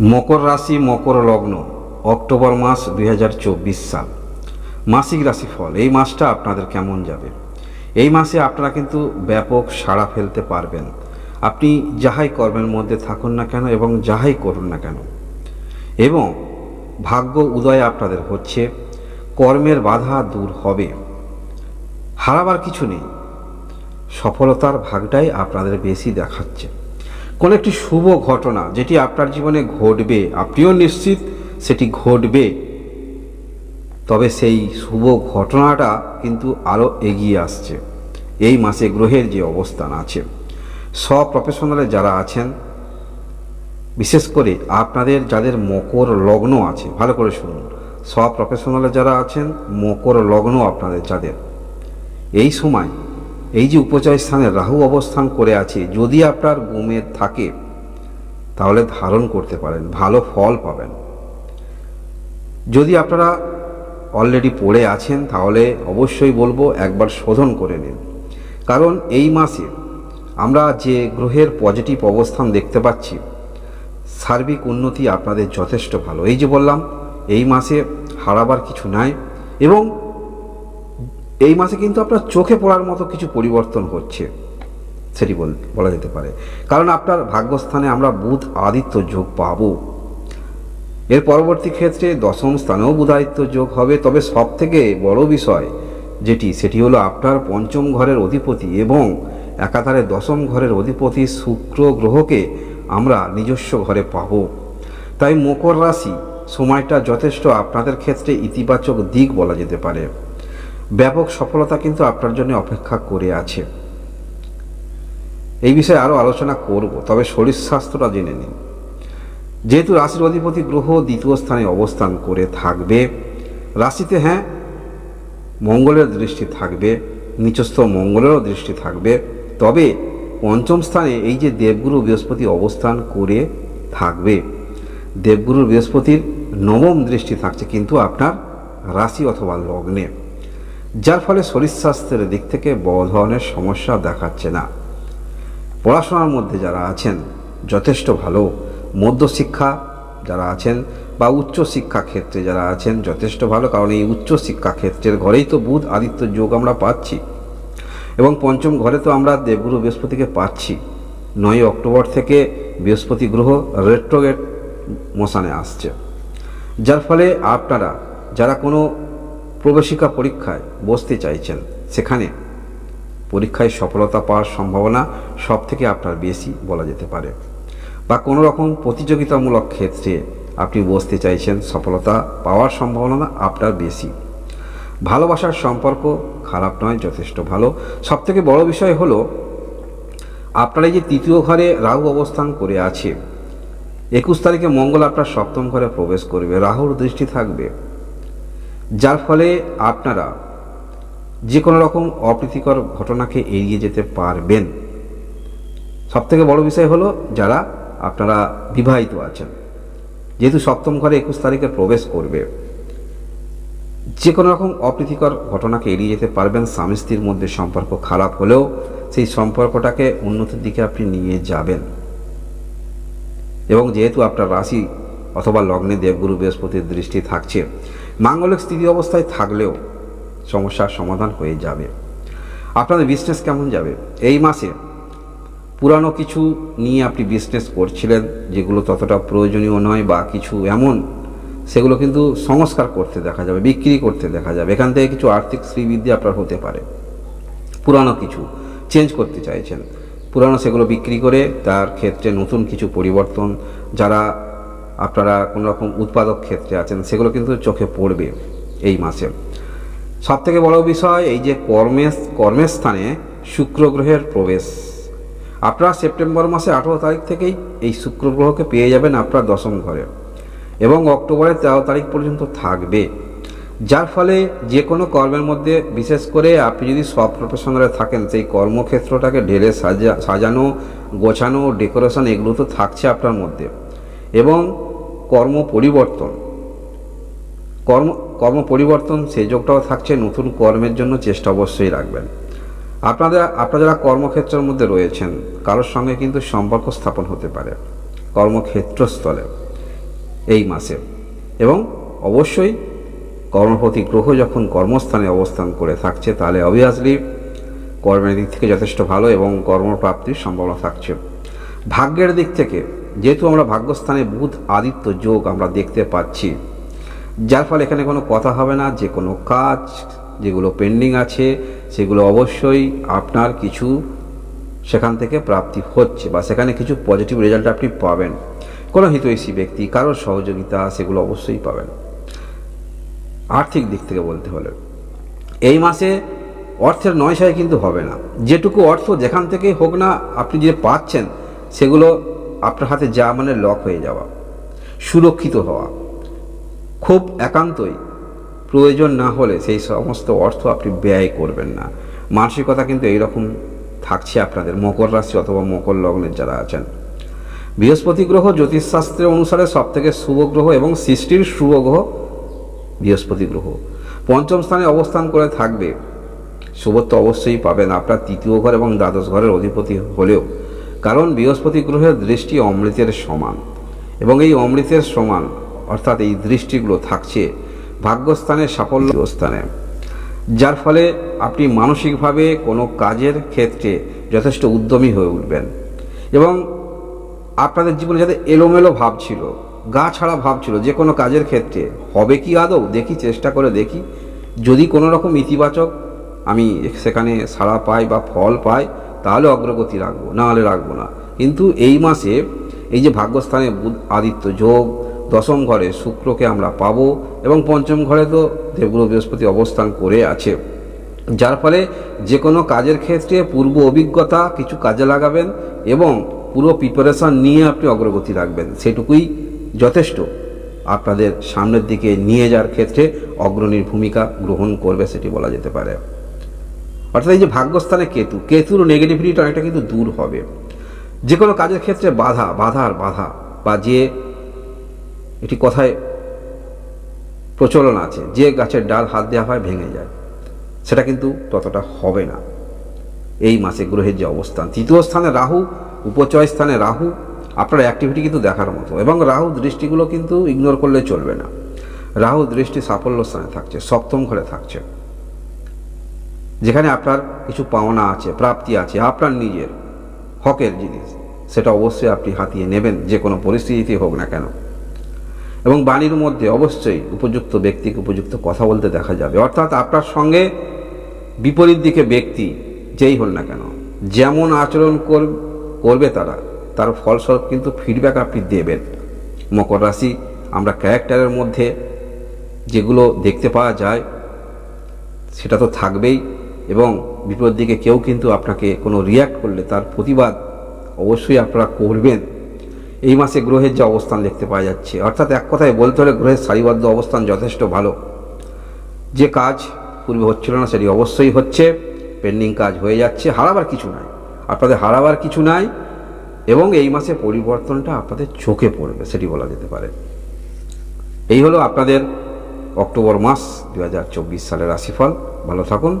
মকর রাশি, মকর লগ্ন, অক্টোবর মাস দুই হাজার চব্বিশ সাল। মাসিক রাশিফল, এই মাসটা আপনাদের কেমন যাবে? এই মাসে আপনারা কিন্তু ব্যাপক সাড়া ফেলতে পারবেন। আপনি যাহাই কর্মের মধ্যে থাকুন না কেন এবং যাহাই করুন না কেন। এবং ভাগ্য উদয় আপনাদের হচ্ছে, কর্মের বাধা দূর হবে। হারাবার কিছু নেই। সফলতার ভাগটাই আপনাদের বেশি দেখাচ্ছে। কোনো একটি শুভ ঘটনা যেটি আপনার জীবনে ঘটবে, আপনিও নিশ্চিত সেটি ঘটবে। তবে সেই শুভ ঘটনাটা কিন্তু আরও এগিয়ে আসছে। এই মাসে গ্রহের যে অবস্থান আছে সব প্রফেশনালে যারা আছেন, বিশেষ করে আপনাদের যাদের মকর লগ্ন আছে, ভালো করে শুনুন। সব প্রফেশনালে যারা আছেন, মকর লগ্ন আপনাদের যাদের। এই সময় এই যে উপচয় স্থানে রাহু অবস্থান করে আছে, যদি আপনার গুমে থাকে, তাহলে ধারণ করতে পারেন, ভালো ফল পাবেন। যদি আপনারা অলরেডি পড়ে আছেন, তাহলে অবশ্যই বলব একবার শোধন করে নিন। কারণ এই মাসে আমরা যে গ্রহের পজিটিভ অবস্থান দেখতে পাচ্ছি, সার্বিক উন্নতি আপনাদের যথেষ্ট ভালো। এই যে বললাম, এই মাসে হারাবার কিছু নাই এবং এই মাসে কিন্তু আপনার চোখে পড়ার মতো কিছু পরিবর্তন হচ্ছে, সেটি বল যেতে পারে। কারণ আপনার ভাগ্যস্থানে আমরা বুধ আদিত্য যোগ পাবো। এর পরবর্তী ক্ষেত্রে দশম স্থানেও বুধ বুধাদিত্য যোগ হবে। তবে সব থেকে বড় বিষয় যেটি, সেটি হলো আপনার পঞ্চম ঘরের অধিপতি এবং একাধারে দশম ঘরের অধিপতি শুক্র গ্রহকে আমরা নিজস্ব ঘরে পাব। তাই মকর রাশি সময়টা যথেষ্ট আপনাদের ক্ষেত্রে ইতিবাচক দিক বলা যেতে পারে। ব্যাপক সফলতা কিন্তু আপনার জন্য অপেক্ষা করে আছে। এই বিষয়ে আরও আলোচনা করব, তবে শরীর স্বাস্থ্যটা জেনে নিন। যেহেতু রাশির অধিপতি গ্রহ দ্বিতীয় স্থানে অবস্থান করে থাকবে, রাশিতে হ্যাঁ মঙ্গলের দৃষ্টি থাকবে, নিচস্থ মঙ্গলেরও দৃষ্টি থাকবে, তবে পঞ্চম স্থানে এই যে দেবগুরু বৃহস্পতি অবস্থান করে থাকবে দেবগুরু বৃহস্পতির নবম দৃষ্টি থাকছে কিন্তু আপনার রাশি অথবা লগ্নে। যার ফলে শরীর স্বাস্থ্যের দিক থেকে বড় ধরনের সমস্যা দেখাচ্ছে না। পড়াশোনার মধ্যে যারা আছেন, যথেষ্ট ভালো। মধ্যশিক্ষা যারা আছেন বা উচ্চ শিক্ষা ক্ষেত্রে যারা আছেন, যথেষ্ট ভালো। কারণ এই উচ্চ শিক্ষা ক্ষেত্রের ঘরেই তো বুধ আদিত্য যোগ আমরা পাচ্ছি। এবং পঞ্চম ঘরে তো আমরা দেবগুরু বৃহস্পতিকে পাচ্ছি। নয় অক্টোবর থেকে বৃহস্পতি গ্রহ রেট্রোগেট মশানে আসছে। যার ফলে আপনারা, যারা কোনো প্রবেশিকা পরীক্ষায় বসতে চাইছেন। সেখানে পরীক্ষায় সফলতা পাওয়ার সম্ভাবনা সব থেকে আপনার বেশি বলা যেতে পারে। বা কোনো রকম প্রতিযোগিতামূলক ক্ষেত্রে আপনি বসতে চাইছেন, সফলতা পাওয়ার সম্ভাবনা আপনার বেশি। ভালোবাসার সম্পর্ক খারাপ নয়, যথেষ্ট ভালো। সবথেকে বড় বিষয় হলো, আপনার এই যে তৃতীয় ঘরে রাহু অবস্থান করে আছে, একুশ তারিখে মঙ্গল আপনার সপ্তম ঘরে প্রবেশ করবে, রাহুর দৃষ্টি থাকবে। যার ফলে আপনারা যে কোনো রকম অপ্রীতিকর ঘটনাকে এড়িয়ে যেতে পারবেন। সবথেকে বড় বিষয় হলো যারা আপনারা বিবাহিত আছেন। যেহেতু সপ্তম ঘরে একুশ তারিখে প্রবেশ করবে যে কোনো রকম অপ্রীতিকর ঘটনাকে এড়িয়ে যেতে পারবেন, স্বামী স্ত্রীর মধ্যে সম্পর্ক খারাপ হলেও সেই সম্পর্কটাকে উন্নতির দিকে আপনি নিয়ে যাবেন। এবং যেহেতু আপনার রাশি অথবা লগ্নে দেবগুরু বৃহস্পতির দৃষ্টি থাকছে মাঙ্গলিক স্থিতি অবস্থায় থাকলেও সমস্যার সমাধান হয়ে যাবে। আপনাদের বিজনেস কেমন যাবে? এই মাসে পুরানো কিছু নিয়ে আপনি বিজনেস করছিলেন, যেগুলো ততটা প্রয়োজনীয় নয় বা কিছু এমন, সেগুলো কিন্তু সংস্কার করতে দেখা যাবে, বিক্রি করতে দেখা যাবে। এখান থেকে কিছু আর্থিক শ্রীবৃদ্ধি আপনার হতে পারে। পুরানো কিছু চেঞ্জ করতে চাইছেন। পুরানো সেগুলো বিক্রি করে তার ক্ষেত্রে নতুন কিছু পরিবর্তন, যারা আপনারা কোনো রকম উৎপাদক ক্ষেত্রে আছেন, সেগুলো কিন্তু চোখে পড়বে এই মাসে। সব থেকে বড় বিষয় এই যে কর্মের কর্মের স্থানে শুক্র গ্রহের প্রবেশ। আপনারা সেপ্টেম্বর মাসে আঠেরো তারিখ থেকেই এই শুক্র গ্রহকে পেয়ে যাবেন আপনার দশম ঘরে এবং অক্টোবরের তেরো তারিখ পর্যন্ত থাকবে। যার ফলে যে কোনো কর্মের মধ্যে, বিশেষ করে আপনি যদি সব প্রফেশনালে থাকেন, সেই কর্মক্ষেত্রটাকে ঢেলে সাজা, সাজানো, গোছানো ডেকোরেশন এগুলো তো থাকছে আপনার মধ্যে। এবং কর্ম পরিবর্তন। কর্ম কর্ম পরিবর্তন সেই যোগটাও থাকছে নতুন কর্মের জন্য চেষ্টা অবশ্যই রাখবেন। আপনাদের, আপনারা যারা কর্মক্ষেত্রের মধ্যে রয়েছেন, কারোর সঙ্গে কিন্তু সম্পর্ক স্থাপন হতে পারে, কর্মক্ষেত্রস্থলে, এই মাসে। এবং অবশ্যই কর্মপতি গ্রহ যখন কর্মস্থানে অবস্থান করে থাকছে, তাহলে অবভিয়াসলি কর্মের দিক থেকে যথেষ্ট ভালো এবং কর্মপ্রাপ্তির সম্ভাবনা থাকছে। ভাগ্যের দিক থেকে যেহেতু আমরা ভাগ্যস্থানে বুধ আদিত্য যোগ আমরা দেখতে পাচ্ছি, যার ফলে এখানে কোনো কথা হবে না, যে কোনো কাজ যেগুলো পেন্ডিং আছে সেগুলো অবশ্যই আপনার কিছু সেখান থেকে প্রাপ্তি হচ্ছে বা সেখানে কিছু পজিটিভ রেজাল্ট আপনি পাবেন। কোনো হিতৈষী ব্যক্তি, কারোর সহযোগিতা সেগুলো অবশ্যই পাবেন। আর্থিক দিক থেকে বলতে হলে, এই মাসে অর্থের নয়সায় কিন্তু হবে না। যেটুকু অর্থ যেখান থেকেই হোক না, আপনি যে পাচ্ছেন সেগুলো আপনার হাতে যা মানে লক হয়ে যাওয়া, সুরক্ষিত হওয়া। খুব একান্তই প্রয়োজন না হলে সেই সমস্ত অর্থ আপনি ব্যয় করবেন না। মানসিকতা কিন্তু এইরকম থাকছে আপনাদের, মকর রাশি অথবা মকর লগ্নের যারা আছেন। বৃহস্পতি গ্রহ জ্যোতিষশাস্ত্রের অনুসারে সবথেকে শুভ গ্রহ এবং সৃষ্টির শুভ গ্রহ বৃহস্পতি গ্রহ। পঞ্চম স্থানে অবস্থান করে থাকবে, শুভত্ব অবশ্যই পাবেন। আপনার তৃতীয় ঘর এবং দ্বাদশ ঘরের অধিপতি হলেও কারণ বৃহস্পতি গ্রহের দৃষ্টি অমৃতের সমান। এবং এই অমৃতের সমান, অর্থাৎ এই দৃষ্টিগুলো থাকছে ভাগ্যস্থানে সাফল্য স্থানে। যার ফলে আপনি মানসিকভাবে কোনো কাজের ক্ষেত্রে যথেষ্ট উদ্যমী হয়ে উঠবেন। এবং আপনাদের জীবনে যাতে এলোমেলো ভাব ছিল, গা ছাড়া ভাব ছিল, যে কোনো কাজের ক্ষেত্রে, হবে কি আদৌ? দেখি, চেষ্টা করে দেখি। যদি কোনো রকম ইতিবাচক আমি সেখানে সাড়া পাই বা ফল পাই তাহলে অগ্রগতি রাখব, না হলে রাখব না। কিন্তু এই মাসে এই যে ভাগ্যস্থানে বুধ আদিত্য যোগ, দশম ঘরে শুক্রকে আমরা পাবো এবং পঞ্চম ঘরে তো দেবগুরু বৃহস্পতি অবস্থান করে আছে। যার ফলে যে কোনো কাজের ক্ষেত্রে পূর্ব অভিজ্ঞতা কিছু কাজে লাগাবেন এবং পুরো প্রিপারেশন নিয়ে আপনি অগ্রগতি রাখবেন। সেটুকুই যথেষ্ট। আপনাদের সামনের দিকে নিয়ে যাওয়ার ক্ষেত্রে অগ্রণীর ভূমিকা গ্রহণ করবে সেটি বলা যেতে পারে। অর্থাৎ এই যে ভাগ্যস্থানে কেতু, কেতুর নেগেটিভিটিটা অনেকটা কিন্তু দূর হবে। যে কোনো কাজের ক্ষেত্রে বাধা বাধার বাধা, বা যে এটি কথায় প্রচলন আছে, যে গাছের ডাল হাত দেওয়া হয় ভেঙে যায়, সেটা কিন্তু ততটা হবে না। এই মাসে গ্রহের যে অবস্থান, তৃতীয় স্থানে রাহু, উপচয় স্থানে রাহু, আপনার অ্যাক্টিভিটি কিন্তু দেখার মতো, এবং রাহু দৃষ্টিগুলো কিন্তু ইগনোর করলে চলবে না। রাহু দৃষ্টি সাফল্য স্থানে থাকছে, সপ্তম ঘরে থাকছে। যেখানে আপনার কিছু পাওনা আছে, প্রাপ্তি আছে, আপনার নিজের হকের জিনিস, সেটা অবশ্যই আপনি হাতিয়ে নেবেন, যে কোনো পরিস্থিতিতে হোক না কেন। এবং বাণীর মধ্যে অবশ্যই উপযুক্ত ব্যক্তিকে উপযুক্ত কথা বলতে দেখা যাবে। অর্থাৎ আপনার সঙ্গে বিপরীত দিকে ব্যক্তি যেই হল না কেন, যেমন আচরণ কর- করবে তারা, তার ফলস্বরূপ কিন্তু ফিডব্যাক আপনি দেবেন। মকর রাশি, আমরা ক্যারেক্টারের মধ্যে যেগুলো দেখতে পাওয়া যায়, সেটা তো থাকবেই। এবং বিপদ দিকে কেউ কিন্তু আপনাকে কোনো রিয়্যাক্ট করলে তার প্রতিবাদ অবশ্যই আপনারা করবেন। এই মাসে গ্রহের যে অবস্থান দেখতে পাওয়া যাচ্ছে, অর্থাৎ এক কথায় বলতে হলে গ্রহের সারিবদ্ধ অবস্থান যথেষ্ট ভালো। যে কাজ পূর্বে হচ্ছিল না সেটি অবশ্যই হচ্ছে পেন্ডিং কাজ হয়ে যাচ্ছে, হারাবার কিছু নাই। আপনাদের হারাবার কিছু নাই এবং এই মাসে পরিবর্তনটা আপনাদের চোখে পড়বে, সেটি বলা যেতে পারে। এই হলো আপনাদের অক্টোবর মাস দু হাজার চব্বিশ সালের রাশিফল। ভালো থাকুন